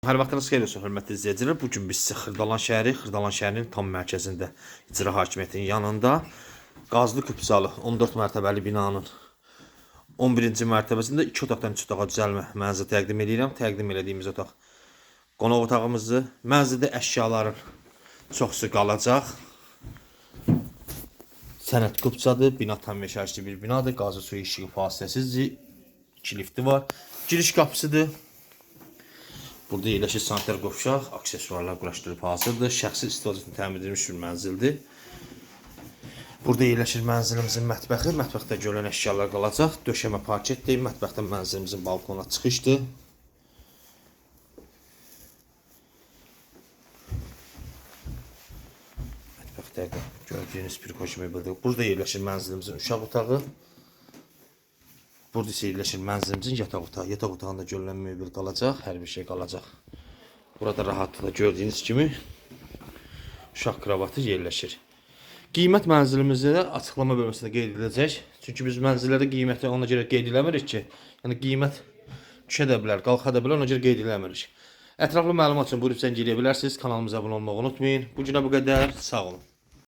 Hər vaxtınız xeyir olsun, hörmətli izləyicilər. Bu gün biz sizə Xırdalan şəhəri, Xırdalan şəhərinin tam mərkəzində, icra hakimiyyətinin yanında Qazlı Küpsalı 14 mərtəbəli binanın 11-ci mərtəbəsində 2 otaqdan 3 otağa düzəlmə mənzil təqdim edirəm. Təqdim elədiyimiz otaq qonaq otağımızdır. Mənzildə əşyaların çoxsu qalacaq. Sənət Kupçadır. Bina tam yaşayışlı bir binadır. Qazı suyu işığı fasiləsizdir. 2 lifti var. Giriş qapısıdır. Burada yerləşir sanitar qovşaq, aksesuarlar quraşdırılıb hazırdır. Şəxsi istifadə üçün təmin edilmiş bir mənzildir. Burada yerləşir mənzilimizin mətbəxi. Mətbəxdə görülən əşyalar qalacaq. Döşəmə parketdir. Mətbəxdən mənzilimizin balkona çıxışdır. Mətbəxdə gördüyünüz bir xoş mebeldir. Burada yerləşir mənzilimizin uşaq otağı. Burada isə yerləşir mənzilimizin yataq otağı. Yataq otağında görülən mebel qalacaq, hər bir şey qalacaq. Burada rahatlıqla gördüyünüz kimi uşaq kravatı yerləşir. Qiymət mənzilimizdə açıqlama bölməsində qeyd ediləcək. Çünki biz mənzillərdə qiyməti ona görə qeyd eləmirik ki, yəni qiymət düşə də bilər, qalxa da bilər, ona görə qeyd eləmirik. Ətraflı məlumat üçün zəng eləyə bilərsiniz. Kanalımıza abunə olmağı unutmayın. Bu günə bu qədər. Sağ olun.